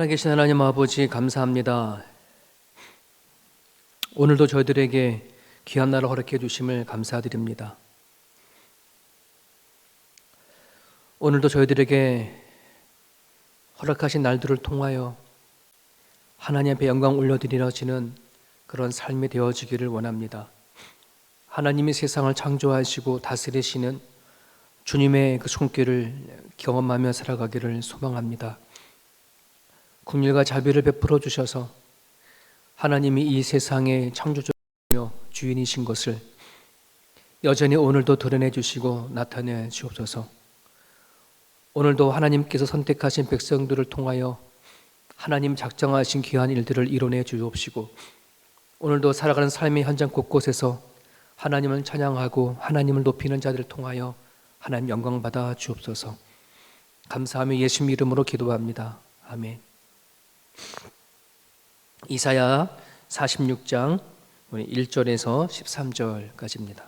살아계신 하나님 아버지 감사합니다. 오늘도 저희들에게 귀한 날을 허락해 주심을 감사드립니다. 오늘도 저희들에게 허락하신 날들을 통하여 하나님 앞에 영광 올려드리러지는 그런 삶이 되어지기를 원합니다. 하나님이 세상을 창조하시고 다스리시는 주님의 그 손길을 경험하며 살아가기를 소망합니다. 국률과 자비를 베풀어 주셔서 하나님이 이 세상의 창조주며 주인이신 것을 여전히 오늘도 드러내 주시고 나타내 주옵소서. 오늘도 하나님께서 선택하신 백성들을 통하여 하나님 작정하신 귀한 일들을 이뤄내 주옵시고 오늘도 살아가는 삶의 현장 곳곳에서 하나님을 찬양하고 하나님을 높이는 자들을 통하여 하나님 영광 받아 주옵소서. 감사하며 예수님 이름으로 기도합니다. 아멘. 이사야 46장 1절에서 13절까지입니다.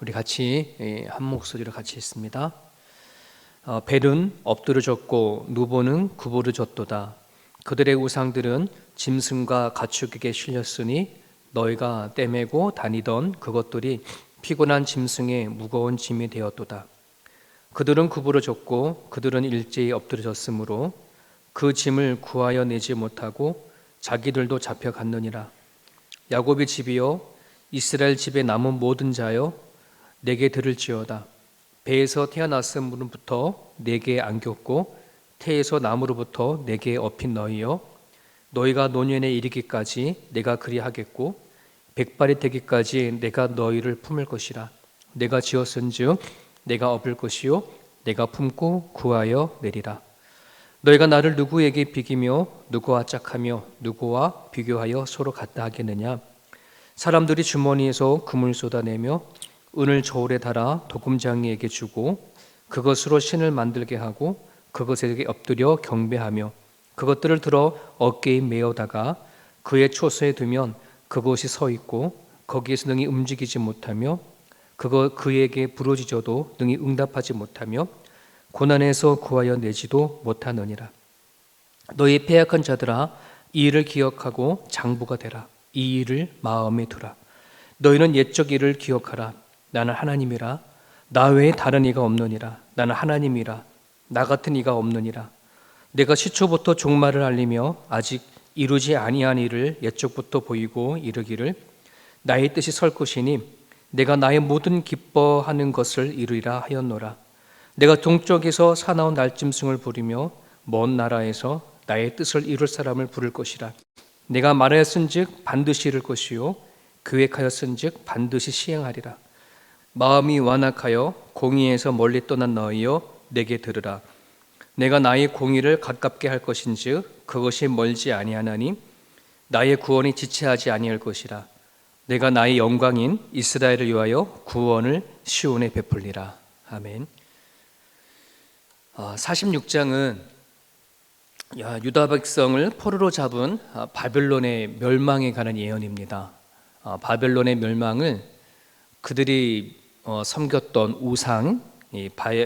우리 같이 예, 한 목소리로 같이 읽습니다. 어, 벨은 엎드려졌고 누보는 구부러졌도다. 그들의 우상들은 짐승과 가축에게 실렸으니 너희가 떼매고 다니던 그것들이 피곤한 짐승의 무거운 짐이 되었도다. 그들은 구부러졌고 그들은 일제히 엎드려졌으므로 그 짐을 구하여 내지 못하고 자기들도 잡혀갔느니라. 야곱의 집이여 이스라엘 집에 남은 모든 자여 내게 들을지어다. 배에서 태어났음으로부터 내게 안겼고 태에서 나무로부터 내게 업힌 너희여 너희가 노년에 이르기까지 내가 그리하겠고 백발이 되기까지 내가 너희를 품을 것이라. 내가 지었은즉 내가 업을 것이요 내가 품고 구하여 내리라. 너희가 나를 누구에게 비기며 누구와 짝하며 누구와 비교하여 서로 같다 하겠느냐? 사람들이 주머니에서 금을 쏟아내며 은을 저울에 달아 도금장이에게 주고 그것으로 신을 만들게 하고 그것에게 엎드려 경배하며 그것들을 들어 어깨에 메어다가 그의 초소에 두면 그것이 서 있고 거기에서 능히 움직이지 못하며 그거 그에게 부러지져도 능히 응답하지 못하며 고난에서 구하여 내지도 못하느니라. 너희 패약한 자들아 이 일을 기억하고 장부가 되라. 이 일을 마음에 두라. 너희는 옛적 일을 기억하라. 나는 하나님이라. 나 외에 다른 이가 없느니라. 나는 하나님이라. 나 같은 이가 없느니라. 내가 시초부터 종말을 알리며 아직 이루지 아니한 일을 옛적부터 보이고 이르기를 나의 뜻이 설 것이니 내가 나의 모든 기뻐하는 것을 이루리라 하였노라. 내가 동쪽에서 사나운 날짐승을 부리며 먼 나라에서 나의 뜻을 이룰 사람을 부를 것이라. 내가 말하였은즉 반드시 이룰 것이요 계획하였은즉 반드시 시행하리라. 마음이 완악하여 공의에서 멀리 떠난 너희여 내게 들으라. 내가 나의 공의를 가깝게 할 것인즉 그것이 멀지 아니하나니 나의 구원이 지체하지 아니할 것이라. 내가 나의 영광인 이스라엘을 위하여 구원을 시온에 베풀리라. 아멘. 46장은 아, 유다 백성을 포로로 잡은 아, 바벨론의 멸망에 관한 예언입니다. 아, 바벨론의 멸망을 그들이 어, 섬겼던 우상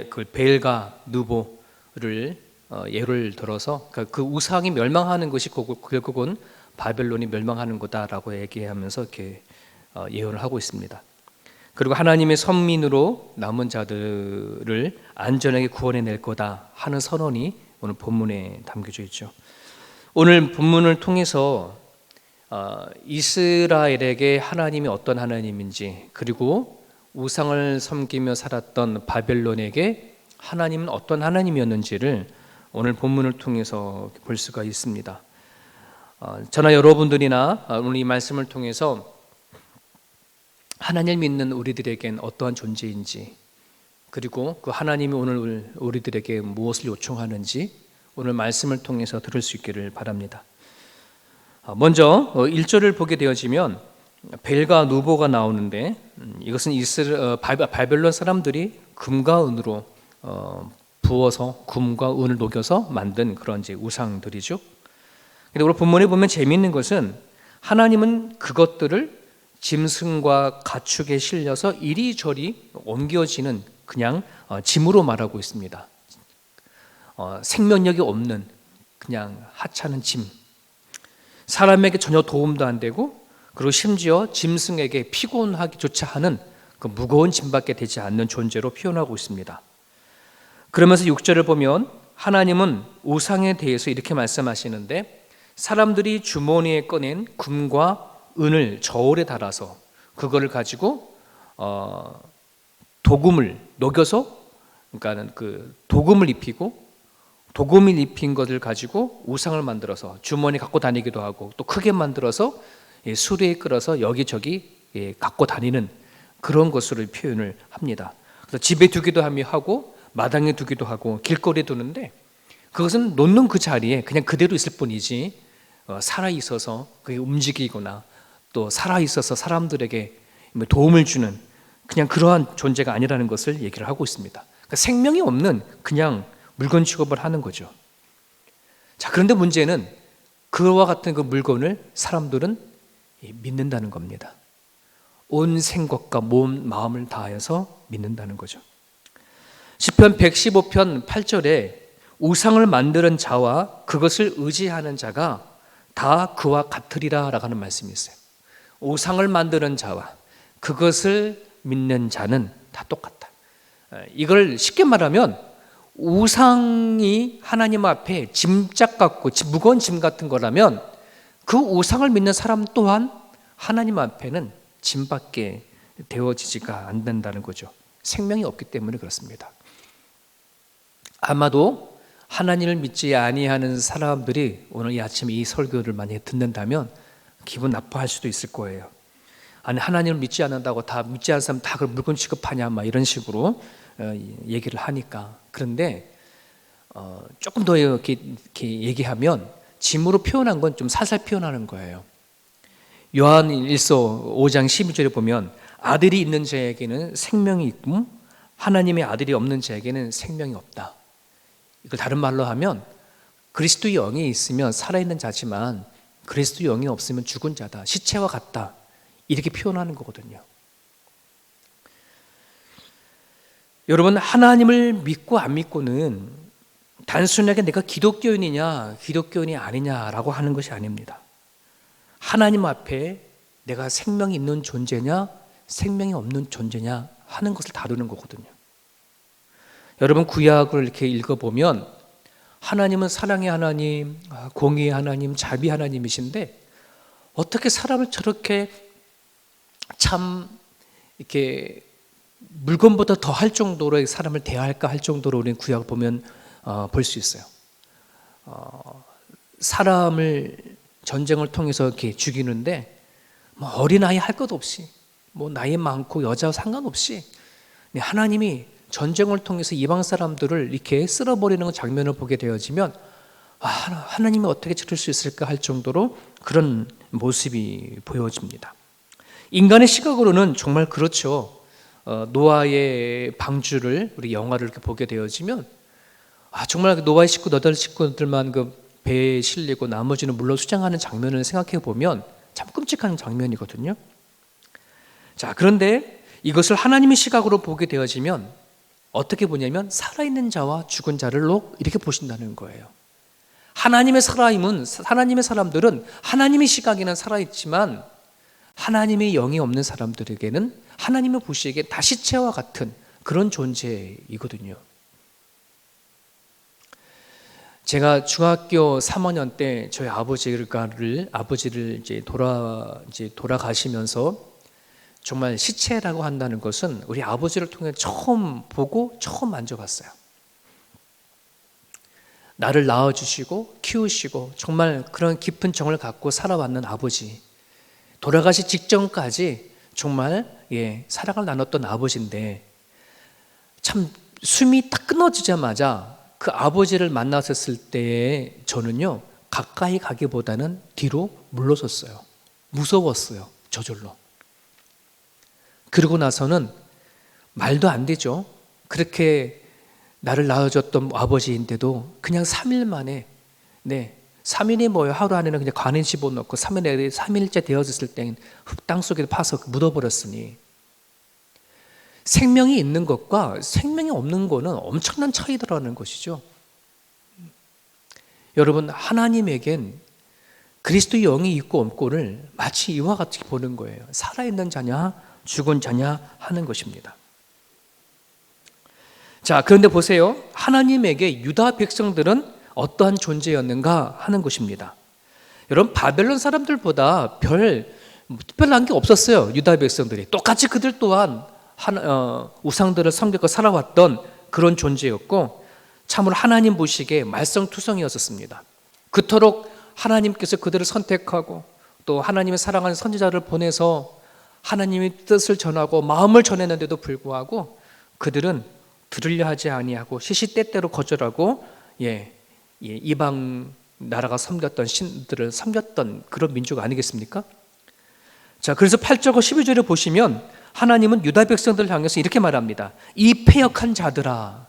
그 벨과 누보를 어, 예를 들어서 그러니까 그 우상이 멸망하는 것이 결국은 바벨론이 멸망하는 거다라고 얘기하면서 이렇게 어, 예언을 하고 있습니다. 그리고 하나님의 선민으로 남은 자들을 안전하게 구원해 낼 거다 하는 선언이 오늘 본문에 담겨져 있죠. 오늘 본문을 통해서 어, 이스라엘에게 하나님이 어떤 하나님인지 그리고 우상을 섬기며 살았던 바벨론에게 하나님은 어떤 하나님이었는지를 오늘 본문을 통해서 볼 수가 있습니다. 어, 저나 여러분들이나 오늘 이 말씀을 통해서 하나님을 믿는 우리들에겐 어떠한 존재인지 그리고 그 하나님이 오늘 우리들에게 무엇을 요청하는지 오늘 말씀을 통해서 들을 수 있기를 바랍니다. 아, 먼저 1절을 어, 보게 되어지면 벨과 누보가 나오는데 음, 이것은 이스라, 어, 바벨론 사람들이 금과 은으로 어, 부어서 금과 은을 녹여서 만든 그런 이제 우상들이죠. 근데 오늘 본문에 보면 재미있는 것은 하나님은 그것들을 짐승과 가축에 실려서 이리저리 옮겨지는 그냥 어, 짐으로 말하고 있습니다. 어, 생명력이 없는 그냥 하찮은 짐. 사람에게 전혀 도움도 안 되고 그리고 심지어 짐승에게 피곤하기조차 하는 그 무거운 짐밖에 되지 않는 존재로 표현하고 있습니다. 그러면서 6절을 보면 하나님은 우상에 대해서 이렇게 말씀하시는데 사람들이 주머니에 꺼낸 금과 은을 저울에 달아서 그거를 가지고 어, 도금을 녹여서 그러니까는 그 도금을 입히고 도금을 입힌 것을 가지고 우상을 만들어서 주머니 갖고 다니기도 하고 또 크게 만들어서 예, 수레에 끌어서 여기저기 예, 갖고 다니는 그런 것으로 표현을 합니다. 그래서 집에 두기도 하고 마당에 두기도 하고 길거리에 두는데 그것은 놓는 그 자리에 그냥 그대로 있을 뿐이지 어, 살아 있어서 그게 움직이거나 또 살아 있어서 사람들에게 뭐 도움을 주는 그냥 그러한 존재가 아니라는 것을 얘기를 하고 있습니다. 그러니까 생명이 없는 그냥 물건 취급을 하는 거죠. 자, 그런데 문제는 그와 같은 그 물건을 사람들은 믿는다는 겁니다. 온 생각과 몸, 마음을 다하여서 믿는다는 거죠. 시편 115편 8절에 우상을 만드는 자와 그것을 의지하는 자가 다 그와 같으리라 라고 하는 말씀이 있어요. 우상을 만드는 자와 그것을 믿는 자는 다 똑같다. 이걸 쉽게 말하면 우상이 하나님 앞에 짐짝 같고 무거운 짐 같은 거라면 그 우상을 믿는 사람 또한 하나님 앞에는 짐밖에 되어지지가 않는다는 거죠. 생명이 없기 때문에 그렇습니다. 아마도 하나님을 믿지 아니하는 사람들이 오늘 이 아침에 이 설교를 만약에 듣는다면 기분 나빠할 수도 있을 거예요. 아니 하나님을 믿지 않는다고 다 믿지 않는 사람 다 그걸 물건 취급하냐 막 이런 식으로 어, 얘기를 하니까 그런데 어, 조금 더 이렇게, 이렇게 얘기하면 짐으로 표현한 건 좀 살살 표현하는 거예요. 요한 1서 5장 12절에 보면 아들이 있는 자에게는 생명이 있고 하나님의 아들이 없는 자에게는 생명이 없다. 이걸 다른 말로 하면 그리스도의 영이 있으면 살아있는 자지만 그리스도 영이 없으면 죽은 자다. 시체와 같다. 이렇게 표현하는 거거든요. 여러분 하나님을 믿고 안 믿고는 단순하게 내가 기독교인이냐 기독교인이 아니냐라고 하는 것이 아닙니다. 하나님 앞에 내가 생명이 있는 존재냐 생명이 없는 존재냐 하는 것을 다루는 거거든요. 여러분 구약을 이렇게 읽어보면 하나님은 사랑의 하나님, 아, 공의의 하나님, 자비 하나님이신데 어떻게 사람을 저렇게 참 이렇게 물건보다 더 할 정도로 사람을 대할까 할 정도로 우리 구약을 보면 어, 볼 수 있어요. 어, 사람을 전쟁을 통해서 이렇게 죽이는데 뭐 어린 아이 할 것 없이 뭐 나이 많고 여자 상관없이 하나님이 전쟁을 통해서 이방 사람들을 이렇게 쓸어버리는 장면을 보게 되어지면 아, 하나님이 어떻게 저럴 수 있을까 할 정도로 그런 모습이 보여집니다. 인간의 시각으로는 정말 그렇죠. 어, 노아의 방주를 우리 영화를 이렇게 보게 되어지면 아, 정말 그 노아의 식구 너덟 식구들만 그 배에 실리고 나머지는 물로 수장하는 장면을 생각해 보면 참 끔찍한 장면이거든요. 자, 그런데 이것을 하나님의 시각으로 보게 되어지면 어떻게 보냐면 살아있는 자와 죽은 자를로 이렇게 보신다는 거예요. 하나님의 살아임은 하나님의 사람들은 하나님의 시각에는 살아있지만 하나님의 영이 없는 사람들에게는 하나님의 보시기에 다 시체와 같은 그런 존재이거든요. 제가 중학교 3학년 때 저희 아버지를 아버지를 이제 돌아 이제 돌아가시면서 정말 시체라고 한다는 것은 우리 아버지를 통해 처음 보고 처음 만져봤어요. 나를 낳아주시고 키우시고 정말 그런 깊은 정을 갖고 살아왔는 아버지. 돌아가시 직전까지 정말 예, 사랑을 나눴던 아버지인데 참 숨이 딱 끊어지자마자 그 아버지를 만났었을 때에 저는요 가까이 가기보다는 뒤로 물러섰어요. 무서웠어요. 저절로. 그러고 나서는 말도 안 되죠. 그렇게 나를 낳아줬던 아버지인데도 그냥 3일 만에 네 3일이 뭐예요? 하루 안에는 그냥 관에 집어넣고 3일에 3일째 되어졌을 땐 흙땅 속에 파서 묻어버렸으니 생명이 있는 것과 생명이 없는 거는 엄청난 차이더라는 것이죠. 여러분, 하나님에겐 그리스도의 영이 있고 없고를 마치 이와 같이 보는 거예요. 살아있는 자냐, 죽은 자냐 하는 것입니다. 자, 그런데 보세요. 하나님에게 유다 백성들은 어떠한 존재였는가 하는 것입니다. 여러분, 바벨론 사람들보다 별 특별한 게 없었어요. 유다 백성들이. 똑같이 그들 또한 어, 우상들을 섬기고 살아왔던 그런 존재였고, 참으로 하나님 보시기에 말썽투성이었었습니다. 그토록 하나님께서 그들을 선택하고 또 하나님의 사랑하는 선지자를 보내서 하나님의 뜻을 전하고 마음을 전했는데도 불구하고 그들은 들으려 하지 아니하고 시시때때로 거절하고 예, 예, 이방 나라가 섬겼던 신들을 섬겼던 그런 민족 아니겠습니까? 자, 그래서 8절과 12절을 보시면 하나님은 유다 백성들을 향해서 이렇게 말합니다. 이 패역한 자들아,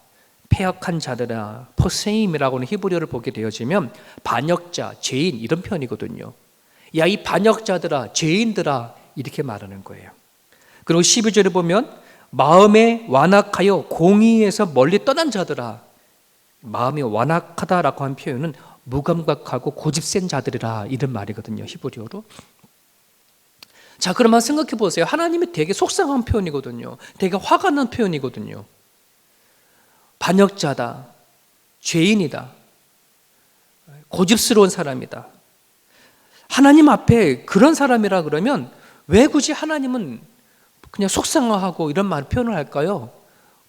패역한 자들아, 포세임이라고는 히브리어를 보게 되어지면 반역자, 죄인 이런 표현이거든요. 야, 이 반역자들아, 죄인들아 이렇게 말하는 거예요. 그리고 12절에 보면 마음에 완악하여 공의에서 멀리 떠난 자들아, 마음이 완악하다라고 한 표현은 무감각하고 고집센 자들이라 이런 말이거든요. 히브리어로. 자, 그러면 생각해 보세요. 하나님이 되게 속상한 표현이거든요. 되게 화가 난 표현이거든요. 반역자다. 죄인이다. 고집스러운 사람이다. 하나님 앞에 그런 사람이라 그러면 왜 굳이 하나님은 그냥 속상하고 이런 말 표현을 할까요?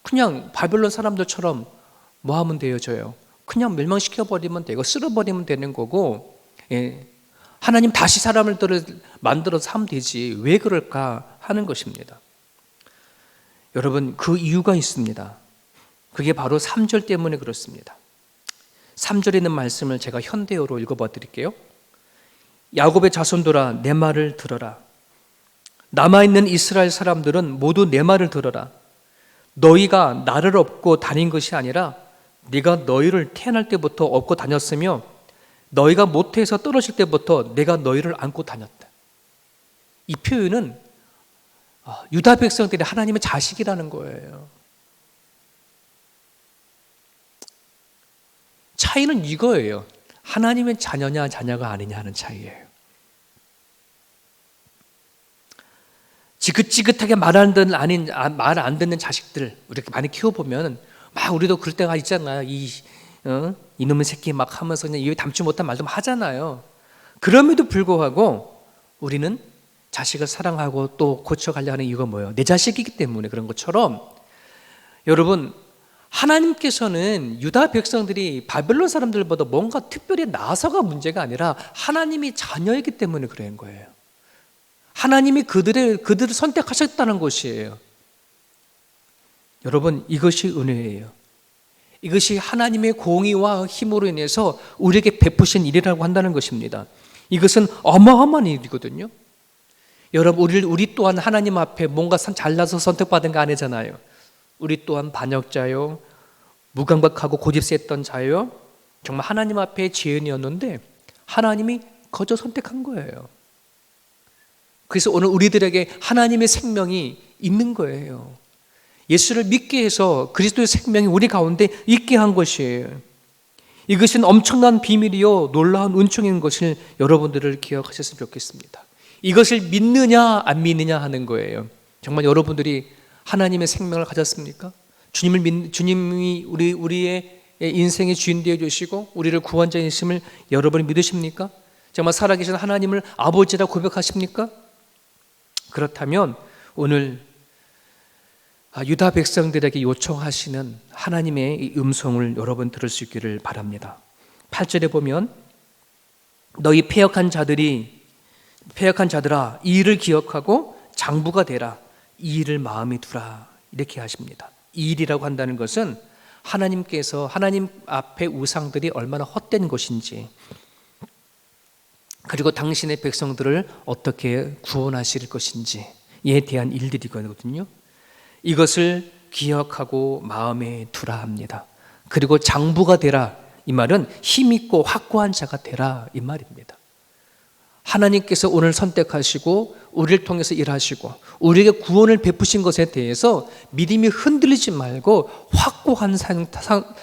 그냥 바벨론 사람들처럼 뭐 하면 되어져요? 그냥 멸망시켜 버리면 되고 쓸어 버리면 되는 거고 예. 하나님 다시 사람을 만들어서 하면 되지 왜 그럴까 하는 것입니다. 여러분 그 이유가 있습니다. 그게 바로 3절 때문에 그렇습니다. 3절에 있는 말씀을 제가 현대어로 읽어봐 드릴게요. 야곱의 자손들아 내 말을 들어라. 남아있는 이스라엘 사람들은 모두 내 말을 들어라. 너희가 나를 업고 다닌 것이 아니라 네가 너희를 태어날 때부터 업고 다녔으며 너희가 모태에서 떨어질 때부터 내가 너희를 안고 다녔다. 이 표현은 아, 유다 백성들이 하나님의 자식이라는 거예요. 차이는 이거예요. 하나님의 자녀냐 자녀가 아니냐 하는 차이예요. 지긋지긋하게 말안 듣는 아닌 아, 말안 듣는 자식들 이렇게 많이 키워 보면 막 우리도 그럴 때가 있잖아요. 이 어? 이놈의 새끼 막 하면서 그냥 입에 담지 못한 말도 하잖아요. 그럼에도 불구하고 우리는 자식을 사랑하고 또 고쳐가려 하는 이유가 뭐예요? 내 자식이기 때문에 그런 것처럼 여러분 하나님께서는 유다 백성들이 바벨론 사람들보다 뭔가 특별히 나서가 문제가 아니라 하나님이 자녀이기 때문에 그런 거예요. 하나님이 그들의 그들을 선택하셨다는 것이에요. 여러분 이것이 은혜예요. 이것이 하나님의 공의와 힘으로 인해서 우리에게 베푸신 일이라고 한다는 것입니다. 이것은 어마어마한 일이거든요. 여러분 우리 우리 또한 하나님 앞에 뭔가 잘나서 선택받은 거 아니잖아요. 우리 또한 반역자요, 무감각하고 고집세했던 자요. 정말 하나님 앞에 죄인이었는데 하나님이 거저 선택한 거예요. 그래서 오늘 우리들에게 하나님의 생명이 있는 거예요. 예수를 믿게 해서 그리스도의 생명이 우리 가운데 있게 한 것이에요. 이것은 엄청난 비밀이요 놀라운 은총인 것을 여러분들을 기억하셨으면 좋겠습니다. 이것을 믿느냐 안 믿느냐 하는 거예요. 정말 여러분들이 하나님의 생명을 가졌습니까? 주님을 믿, 주님이 우리 우리의 인생의 주인 되어 주시고 우리를 구원자이심을 여러분이 믿으십니까? 정말 살아계신 하나님을 아버지라 고백하십니까? 그렇다면 오늘 아, 유다 백성들에게 요청하시는 하나님의 음성을 여러분 들을 수 있기를 바랍니다. 8절에 보면 너희 폐역한 자들이 폐역한 자들아 이 일을 기억하고 장부가 되라 이 일을 마음에 두라 이렇게 하십니다. 이 일이라고 한다는 것은 하나님께서 하나님 앞에 우상들이 얼마나 헛된 것인지 그리고 당신의 백성들을 어떻게 구원하실 것인지에 대한 일들이거든요. 이것을 기억하고 마음에 두라 합니다. 그리고 장부가 되라 이 말은 힘 있고 확고한 자가 되라 이 말입니다. 하나님께서 오늘 선택하시고 우리를 통해서 일하시고 우리에게 구원을 베푸신 것에 대해서 믿음이 흔들리지 말고 확고한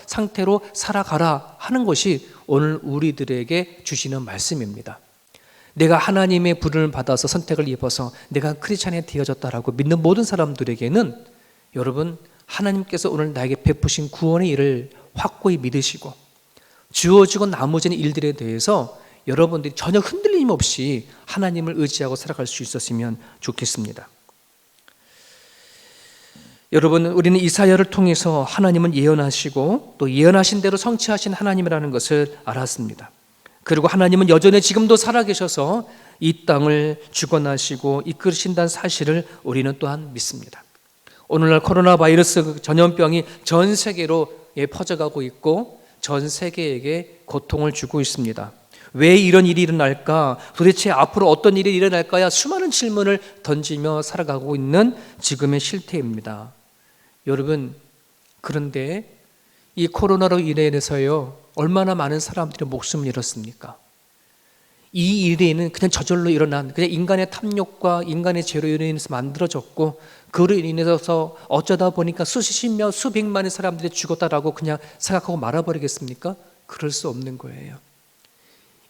상태로 살아가라 하는 것이 오늘 우리들에게 주시는 말씀입니다. 내가 하나님의 부름을 받아서 선택을 입어서 내가 크리스찬이 되어졌다라고 믿는 모든 사람들에게는 여러분 하나님께서 오늘 나에게 베푸신 구원의 일을 확고히 믿으시고 주어지고 나머지는 일들에 대해서 여러분들이 전혀 흔들림 없이 하나님을 의지하고 살아갈 수 있었으면 좋겠습니다. 여러분, 우리는 이사야를 통해서 하나님은 예언하시고 또 예언하신 대로 성취하신 하나님이라는 것을 알았습니다. 그리고 하나님은 여전히 지금도 살아계셔서 이 땅을 주관하시고 이끌으신다는 사실을 우리는 또한 믿습니다. 오늘날 코로나 바이러스 전염병이 전 세계로 예, 퍼져가고 있고 전 세계에게 고통을 주고 있습니다. 왜 이런 일이 일어날까? 도대체 앞으로 어떤 일이 일어날까야 수많은 질문을 던지며 살아가고 있는 지금의 실태입니다. 여러분, 그런데 이 코로나로 인해서요, 얼마나 많은 사람들이 목숨을 잃었습니까? 이 일에는 그냥 저절로 일어난 그냥 인간의 탐욕과 인간의 죄로 인해서 만들어졌고 그로 인해서 어쩌다 보니까 수십 명 수백만의 사람들이 죽었다라고 그냥 생각하고 말아버리겠습니까? 그럴 수 없는 거예요.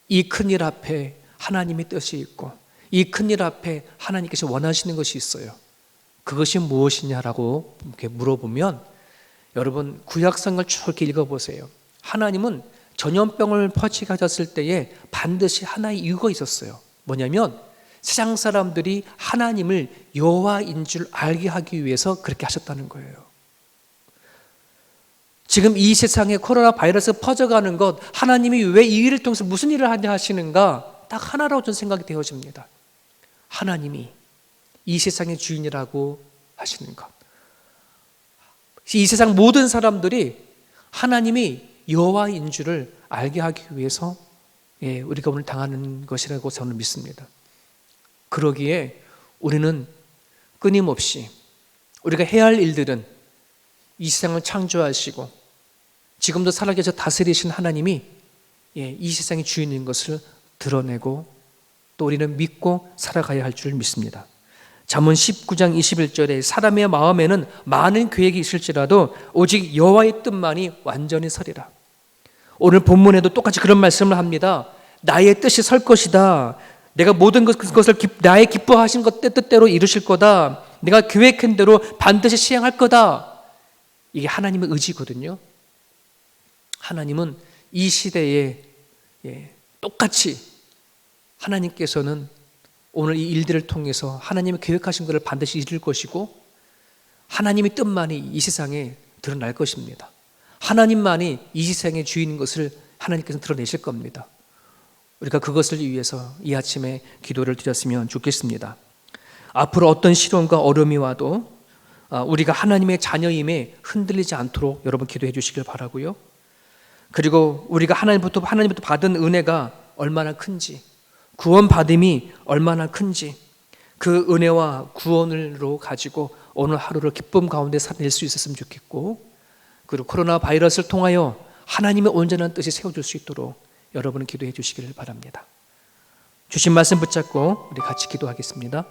이 큰 일 앞에 하나님의 뜻이 있고 이 큰 일 앞에 하나님께서 원하시는 것이 있어요. 그것이 무엇이냐라고 이렇게 물어보면 여러분 구약성을 쭉 읽어보세요. 하나님은 전염병을 퍼지게 하셨을 때에 반드시 하나의 이유가 있었어요. 뭐냐면 세상 사람들이 하나님을 여호와인 줄 알게 하기 위해서 그렇게 하셨다는 거예요. 지금 이 세상에 코로나 바이러스 퍼져가는 것 하나님이 왜 이 일을 통해서 무슨 일을 하냐 하시는가 딱 하나라고 저는 생각이 되어집니다. 하나님이 이 세상의 주인이라고 하시는 것. 이 세상 모든 사람들이 하나님이 여호와인 줄을 알게 하기 위해서 예, 우리가 오늘 당하는 것이라고 저는 믿습니다. 그러기에 우리는 끊임없이 우리가 해야 할 일들은 이 세상을 창조하시고 지금도 살아계셔 다스리신 하나님이 예, 이 세상의 주인인 것을 드러내고 또 우리는 믿고 살아가야 할 줄 믿습니다. 잠언 19장 21절에 사람의 마음에는 많은 계획이 있을지라도 오직 여호와의 뜻만이 완전히 서리라. 오늘 본문에도 똑같이 그런 말씀을 합니다. 나의 뜻이 설 것이다. 내가 모든 것을 나의 기뻐하신 것 뜻대로 이루실 거다. 내가 계획한 대로 반드시 시행할 거다. 이게 하나님의 의지거든요. 하나님은 이 시대에 예, 똑같이 하나님께서는 오늘 이 일들을 통해서 하나님의 계획하신 것을 반드시 이룰 것이고 하나님의 뜻만이 이 세상에 드러날 것입니다. 하나님만이 이 세상의 주인인 것을 하나님께서 드러내실 겁니다. 우리가 그것을 위해서 이 아침에 기도를 드렸으면 좋겠습니다. 앞으로 어떤 시련과 어려움이 와도 아, 우리가 하나님의 자녀임에 흔들리지 않도록 여러분 기도해 주시길 바라고요. 그리고 우리가 하나님부터 하나님부터 받은 은혜가 얼마나 큰지, 구원 받음이 얼마나 큰지, 그 은혜와 구원으로 가지고 오늘 하루를 기쁨 가운데 살아낼 수 있었으면 좋겠고, 그리고 코로나 바이러스를 통하여 하나님의 온전한 뜻이 세워질 수 있도록 여러분은 기도해 주시기를 바랍니다. 주신 말씀 붙잡고 우리 같이 기도하겠습니다.